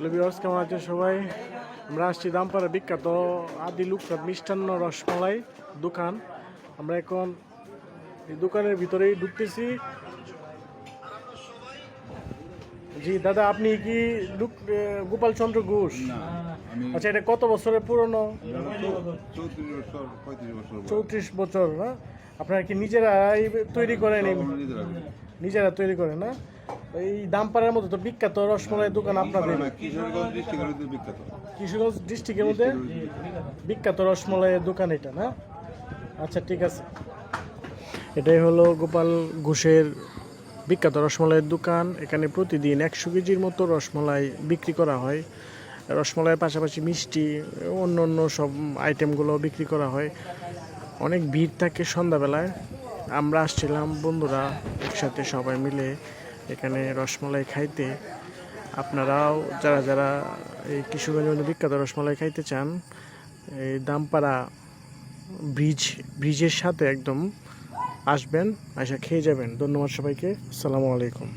Hello বিয়ার্স কেমন আছেন সবাই? আমরা আসছি দামপাড়া বিখ্যাত আদি লুকনাথ মিষ্টান্ন রসমলাই দোকান। আমরা এখন এই দোকানের ভিতরেই ঢুকতেছি। জি দাদা আপনি কি লুক গোপাল চন্দ্র ঘোষ? আচ্ছা এটা কত বছরের পুরনো? চৌত্রিশ বছর না? আপনারা কি নিজেরাই তৈরি করেন? নিজেরা নিজেরা তৈরি করেন না? এই দামপাড়ার মতো তো বিখ্যাত রসমলাই দোকান আপনাদের। মধ্যে কিশোরগঞ্জ ডিস্ট্রিক্টের মধ্যে? বিখ্যাত রসমলাইয়ের দোকান এটা না? আচ্ছা ঠিক আছে। এটাই হলো গোপাল ঘোষের বিখ্যাত রসমলাইয়ের দোকান। এখানে প্রতিদিন একশো কেজির মতো রসমলাই বিক্রি করা হয়। রসমলাইয়ের পাশাপাশি মিষ্টি অন্য অন্য সব আইটেমগুলো বিক্রি করা হয়। অনেক ভিড় থাকে সন্ধ্যাবেলায়। আমরা আসছিলাম বন্ধুরা একসাথে সবাই মিলে। এখানে রসমলাই খাইতে আপনারাও যারা যারা এই কিশোরগঞ্জের বিখ্যাত রসমালাই খাইতে চান, এই দামপাড়া ব্রিজ, ব্রিজের সাথে একদম আসবেন, আসা খেয়ে যাবেন। ধন্যবাদ সবাইকে। আসসালামু আলাইকুম।